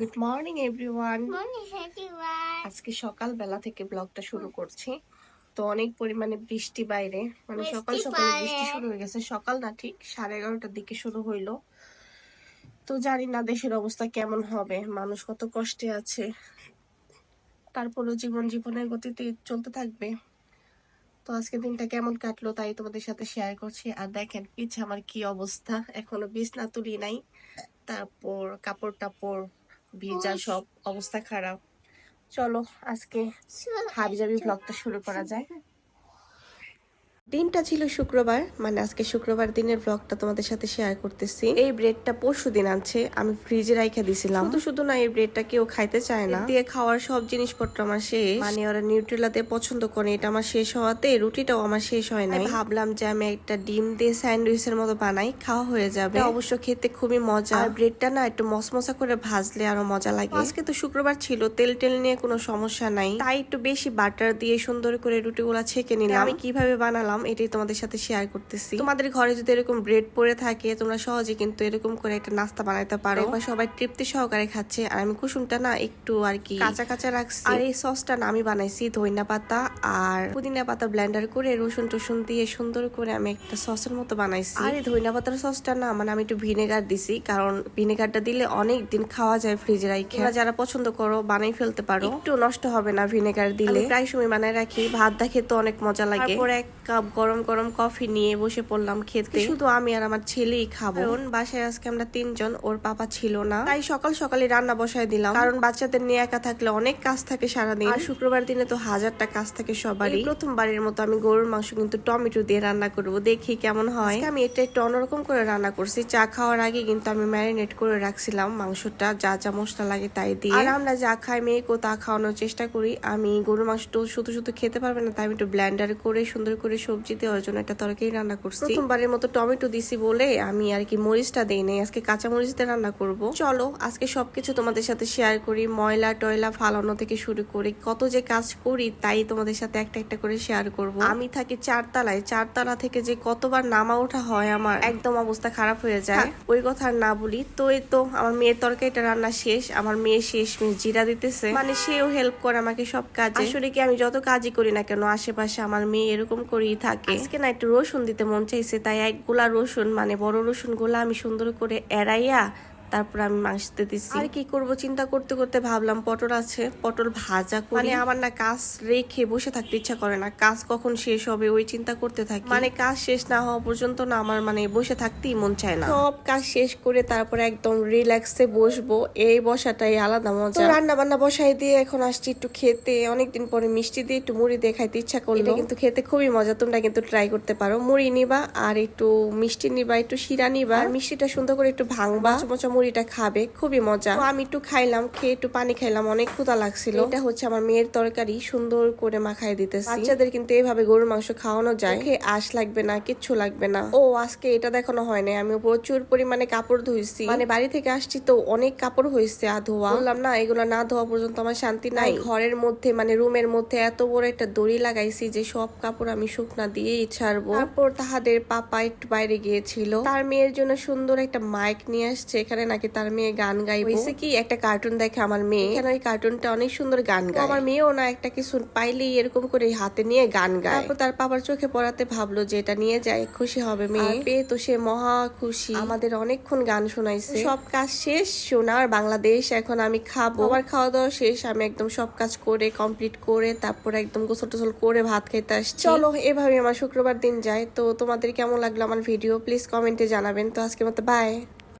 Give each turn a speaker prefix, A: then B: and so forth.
A: Good morning everyone আজকে সকালবেলা থেকে ব্লগটা শুরু করছি। তো অনেক পরিমাণে বৃষ্টি বাইরে। মানে সকাল সকাল বৃষ্টি শুরু হয়ে গেছে। সকাল না ঠিক সাড়ে এগারোটার দিকে শুরু হইল। তো জানি না দেশের অবস্থা কেমন হবে। মানুষ কত কষ্টে আছে। তারপরেও জীবন জীবনের গতিতে চলতে থাকবে। তো আজকে দিনটা কেমন কাটলো তাই তোমাদের সাথে শেয়ার করছি। আর দেখেন পিছে আমার কি অবস্থা। এখনও বিছনা তুলি নাই। তারপর কাপড় টাপড় ভিজা সব অবস্থা খারাপ। চলো আজকে হাবি জাবি ব্লগটা শুরু করা যায়। দিনটা ছিল শুক্রবার মানে আজকে শুক্রবার দিনের ব্লগটা তোমাদের সাথে শেয়ার করতেছি। এই ব্রেডটা পরশু দিন আনছে আমি ফ্রিজে রাইখা দিছিলাম। শুধু শুধু না এই ব্রেডটা কেউ খাইতে চায় না। দিয়ে খাওয়ার সব জিনিসপত্র আমার শেষ। মানে ওরা নিউট্রেলা দিয়ে পছন্দ করে এটা আমার শেষ হওয়াতে রুটিটাও আমার শেষ হয় না ভাবলাম যে আমি একটা ডিম দিয়ে স্যান্ডউইচের মতো বানাই খাওয়া হয়ে যাবে। অবশ্য খেতে খুবই মজা। আর ব্রেডটা না একটু মসমসা করে ভাজলে আরও মজা লাগে। আজকে তো শুক্রবার ছিল তেল টেল নিয়ে কোনো সমস্যা নাই। তাই একটু বেশি বাটার দিয়ে সুন্দর করে রুটিগুলা ছেঁকে নিলাম। আমি কীভাবে বানালাম? এটাই তোমাদের সাথে শেয়ার করতেছি। তোমাদের ঘরে যদি এরকম ব্রেড পড়ে থাকে তোমরা সহজে কিন্তু এরকম করে একটা নাস্তা বানাইতে পারো। এবার সবাই তৃপ্তি সহকারে খাচ্ছে। আর আমি কুসুমটা না একটু আর কি কাঁচা কাঁচা রাখছি। আর এই সসটা না আমি বানাইছি ধইনা পাতা আর পুদিনা পাতা ব্লেন্ডার করে রসুন টসুন দিয়ে সুন্দর করে আমি একটা সসের মতো বানাইছি। আর এই ধইনা পাতার সসটা না মানে আমি একটু ভিনেগার দিছি কারণ ভিনেগারটা দিলে অনেক দিন খাওয়া যায় ফ্রিজে রাখে যারা পছন্দ করো বানাই ফেলতে পারো। একটু নষ্ট হবে না ভিনেগার দিলে। প্রায় সময় বানাই রাখি ভাত দা খেতে অনেক মজা লাগে। এক কাপ গরম গরম কফি নিয়ে বসে পড়লাম খেতে। শুধু আমি আর আমার ছেলেই খাব। কারণ বাসায় আজকে আমরা তিনজন ওর পাপা ছিল না। তাই সকাল সকালে রান্না বসায় দিলাম। কারণ বাচ্চাদের নিয়ে একা থাকলে অনেক কাজ থাকে সারাদিন। আর শুক্রবার দিনে তো হাজারটা কাজ থাকে সবারই। প্রথমবারের মতো আমি গরুর মাংস কিন্তু টমেটো দিয়ে রান্না করব। দেখি কেমন হয়। আমি এটা একটু অন্যরকম করে রান্না করছি। চা খাওয়ার আগে কিন্তু আমি ম্যারিনেট করে রাখছিলাম মাংসটা। যা যা মশলা লাগে তাই দিয়ে। আর আমরা যা খাই মেয়েকেও তা খাওয়ানোর চেষ্টা করি। আমি গরুর মাংস তো শুধু শুধু খেতে পারবে না তাই আমি একটু ব্লেন্ডার করে সুন্দর করে সবজি দেওয়ার জন্য একটা তরকারি রান্না করছি। প্রথমবারের মতো টমেটো দিছি বলে আমি আর কি মরিচটা দেই নাই আজকে কাঁচা মরিচ দিয়ে রান্না করব। চলো আজকে সবকিছু তোমাদের সাথে শেয়ার করি ময়লা টয়লা ফালানো থেকে শুরু করে কত যে কাজ করি তাই তোমাদের সাথে একটা একটা করে শেয়ার করব। আমি থাকি চারতলায় চারতলা থেকে যে কতবার নামা ওঠা হয় আমার একদম অবস্থা খারাপ হয়ে যায়। ওই কথা আর না বলি তো এই তো আমার মেয়ের তরকারিটা রান্না শেষ আমার মেয়ে শেষ মেয়ে জিরা দিতেছে। মানে সেও হেল্প করে আমাকে সব কাজে। আসলে কি আমি যত কাজই করি না কেন আশেপাশে আমার মেয়ে এরকম করেই থাকে। আজকে না একটু রসুন দিতে মন চাইছে, তাই এক গোলা রসুন মানে বড় রসুন গোলা আমি সুন্দর করে এড়াইয়া তারপর আমি মাংসতে দিচ্ছি আর কি করব? চিন্তা করতে করতে ভাবলাম পটল আছে পটল ভাজা করি। মানে আমার না কাজ রেখে বসে থাকতে ইচ্ছা করে না। কাজ কখন শেষ হবে ওই চিন্তা করতে থাকি। মানে কাজ শেষ না হওয়া পর্যন্ত না আমার মানে বসে থাকতেই মন চায় না। সব কাজ শেষ করে তারপর একদম রিল্যাক্সে বসবো। এই বসাটাই আলাদা মজা। রান্না বান্না বসাই দিয়ে এখন আসছি একটু খেতে। অনেকদিন পরে মিষ্টি দিয়ে একটু মুড়ি দিয়ে খাইতে ইচ্ছা করল। এটা কিন্তু খেতে খুবই মজা। তোমরা কিন্তু ট্রাই করতে পারো। মুড়ি নিবা আর একটু মিষ্টি নিবা একটু শিরা নিবা। আর মিষ্টিটা সুন্দর করে একটু ভাঙবা। মোচা মুড়িটা খাবে খুবই মজা। আমি একটু খাইলাম খেয়ে একটু পানি খাইলাম অনেক ক্ষুধা লাগছিল। এটা হচ্ছে আমার মেয়ের তরকারি সুন্দর করে মাখাই দিতেছি। বাচ্চাদের কিন্তু এইভাবে গরুর মাংস খাওয়ানো যায়। খেয়ে আশ লাগবে না কিচ্ছু লাগবে না। ও আজকে এটা দেখানো হয় না আমি প্রচুর পরিমাণে কাপড় ধুইছি। মানে বাড়ি থেকে আসছি তো অনেক কাপড় হয়েছে আর ধোয়া। বললাম না এগুলো না ধোয়া পর্যন্ত আমার শান্তি নাই। ঘরের মধ্যে মানে রুমের মধ্যে এত বড় একটা দড়ি লাগাইছি যে সব কাপড় আমি শুকনা দিয়েই ছাড়বো। তারপর তাহাদের পাপা একটু বাইরে গিয়েছিল। তার মেয়ের জন্য সুন্দর একটা মাইক নিয়ে আসছে। এখানে নাকি তার মেয়ে গান গাইবে? হয়েছে কি একটা কার্টুন দেখে আমার মেয়ে। এখানে ওই কার্টুনটা অনেক সুন্দর গান গায়? আমার মেয়েও না একটা কিছু পাইলেই এরকম করে হাতে নিয়ে গান গায়। তারপর তার পাপার চোখে পড়াতে ভাবলো যে এটা নিয়ে যায় খুশি হবে মেয়ে। পেয়ে তো সে মহা খুশি। আমাদের অনেকক্ষণ গান শোনাইছে। সব কাজ শেষ শোনার বাংলাদেশ এখন আমি খাব। আমার খাওয়া দাওয়া শেষ আমি একদম সব কাজ করে কমপ্লিট করে তারপর একদম গোসল টোসল করে ভাত খেতে আসছি। চলো এভাবে আমার শুক্রবার দিন যায়। তো তোমাদের কেমন লাগল আমার ভিডিও প্লিজ কমেন্টে জানাবেন। তো আজকের মতো বাই